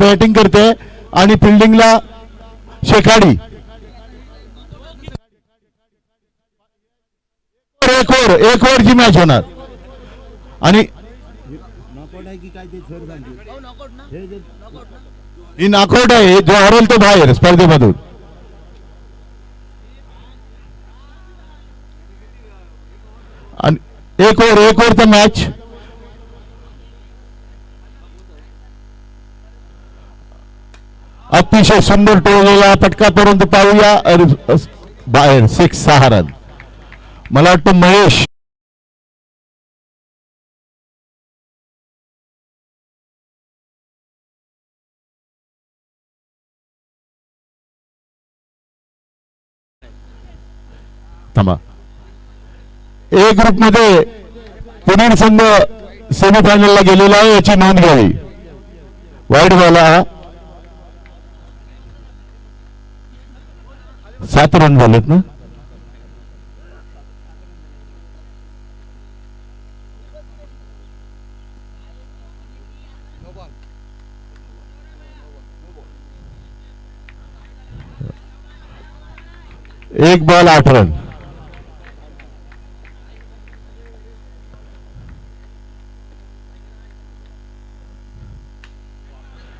Batting करते आणि फिल्डिंगला शेखाडी. एक ओव्हर एक ओव्हरची मॅच होणार. आणि ही नाकआउट आहे जो हरल तो बाहेर स्पर्धेमधून. आणि एक ओव्हर एक ओव्हरचा मॅच अतिशय सुंदर टोळलेला फटका पाहूया. अरे, बाहेर सिक्स सहा रन मला वाटतं महेश. थांबा. ए ग्रुपमध्ये पुढील संघ सेमीफायनलला गेलेला आहे याची नोंद घ्यावी वाईट झाला हा सात रन झालेत ना? एक बॉल आठ रन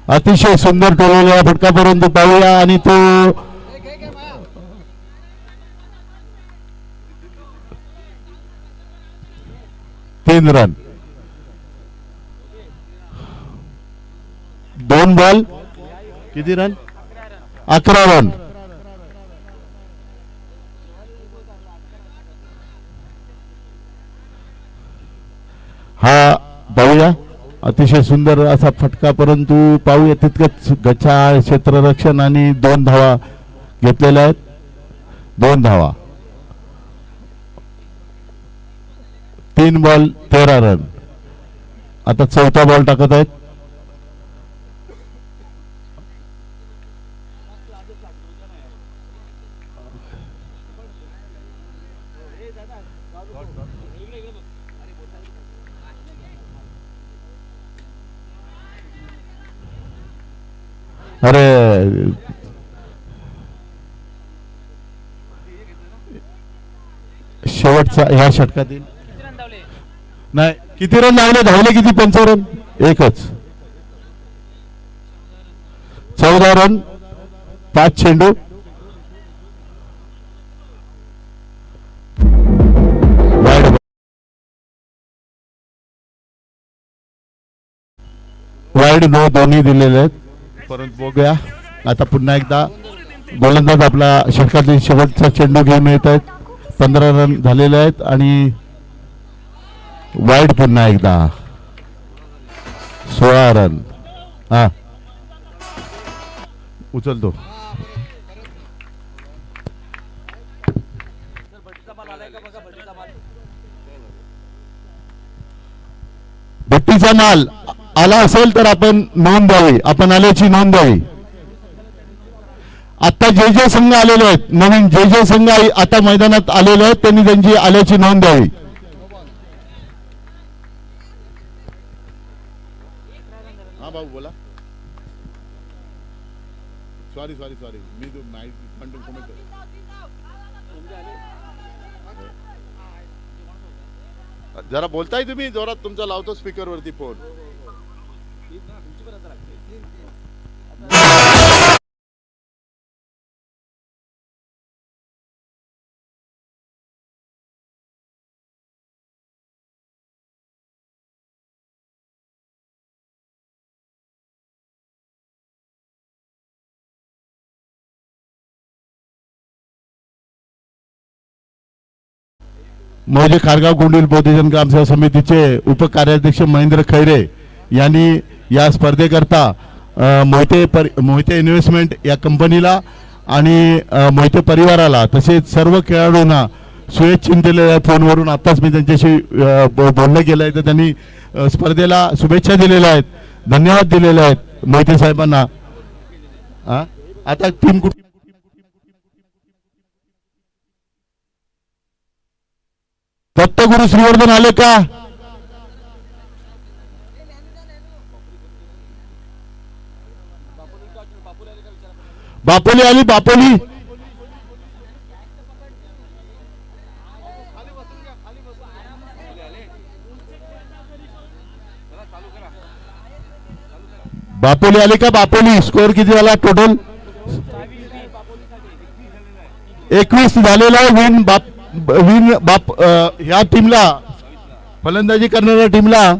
अतिशय सुंदर टोलवलेला फटका परंतु पाहूया आणि तो तीन रन दोन बॉल. किती रन? अकरा रन. हा पाहूया अतिशय सुंदर असा फटका परंतु पाहूया तितकंच गच्छा क्षेत्ररक्षण आणि दोन धावा घेतलेल्या आहेत. दोन धावा. तीन बॉल तेरा रन. आता चौथा बॉल टाकत आहेत. अरे शेवटचा ह्या षटकातील नाही. किती रन लावले धावले किती? पंचावन्न एकच. चौदा रन पाच चेंडू. वाईड वाईड नो दोन्ही दिलेले आहेत. परंतु बघूया. आता पुन्हा एकदा गोलंदाज आपला षटकातील शेवटचा चेंडू घेऊन येत आहेत. पंधरा रन झालेले आहेत आणि वाईट पुन्हा एकदा. सोळा रन. हा. उचलतो. भट्टीचा माल आला असेल तर आपण नोंद द्यावी. आपण आल्याची नोंद द्यावी. आता जे जे संघ आलेले आहेत नवीन जे जे संघ आता मैदानात आलेले आहेत त्यांनी त्यांची आल्याची नोंद द्यावी. सॉरी सॉरी सॉरी मी जरा बोलताय तुम्ही जोरात तुमचा लावतो स्पीकर वरती फोन मौजे खारगाव गोंडील बौद्धजन ग्रामसेवा समितीचे उपकार्याध्यक्ष महेंद्र खैरे यांनी या स्पर्धेकरता मोहिते पर मोहिते इन्व्हेस्टमेंट या कंपनीला आणि मोहिते परिवाराला तसेच सर्व खेळाडूंना शुभेच्छा दिलेल्या आहेत फोनवरून आत्ताच मी त्यांच्याशी बोलणं केलं आहे तर त्यांनी स्पर्धेला शुभेच्छा दिलेल्या आहेत धन्यवाद दिलेले आहेत मोहिते साहेबांना. आता टीम कुठे? दत्तगुरु श्रीवर्धन आले का? बापोली आली बापोली. बापोली आली का बापोली? स्कोअर किती झाला टोटल एकवीस झालेला विन बाप विन बाप ह्या टीमला फलंदाजी करणाऱ्या टीमला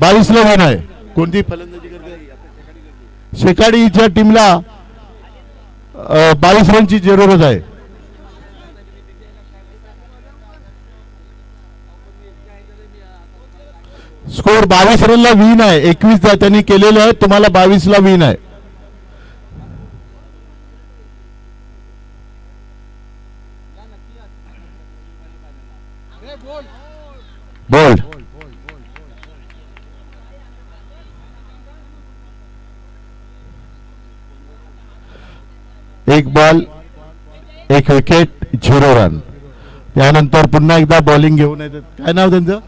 बावीसला विन आहे. कोणती फलंदाजी करते? शेकाडीच्या टीमला बावीस रनची जरूरत आहे. स्कोर बावीस रनला विन आहे. एकवीस त्यांनी केलेले आहे. तुम्हाला बावीसला विन आहे. एक बॉल एक विकेट झिरो रन त्यानंतर पुन्हा एकदा बॉलिंग घेऊन येतात. काय नाव त्यांचं?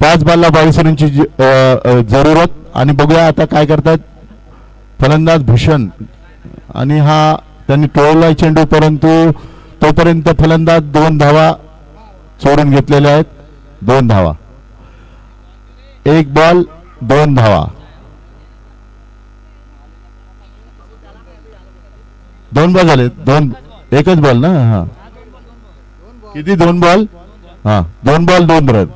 पाच बॉलला बावीस रनची जरूरत. आणि बघूया आता काय करतात. फलंदाज भूषण. आणि हा त्यांनी टोळला चेंडू परंतु तोपर्यंत फलंदाज दोन धावा चोरून घेतलेल्या आहेत. दोन धावा. एक बॉल दोन धावा. दोन बॉल झाले. दोन एकच बॉल ना? हा. किती? दोन बॉल? हा. दोन बॉल दोन रन.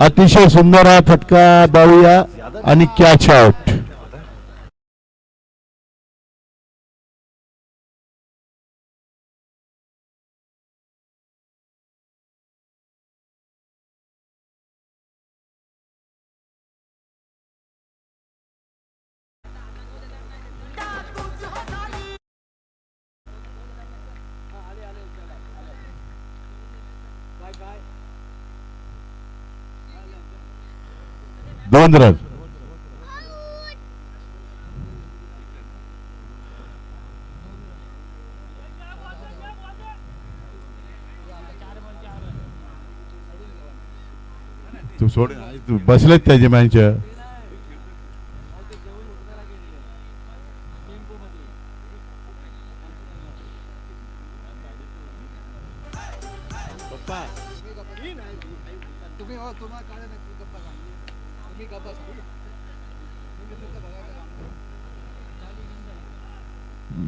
अतिशय सुंदर हा फटका बाळूया आणि कॅच आउट. दोन रन तू सोड तू बसलेत त्याचे मॅच तुम्ही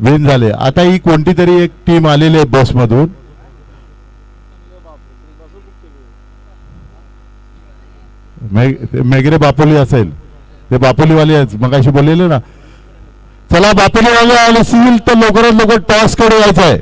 विन झाले. आता ही कोणती तरी एक टीम आलेली आहे बसमधून. मधून मेगरे बापोली असेल. ते बापोलीवाले आहेत. मगाशी बोललेले ना. चला बापोलीवाले आले असतील तर लवकरात लवकर टॉस करू यायचं आहे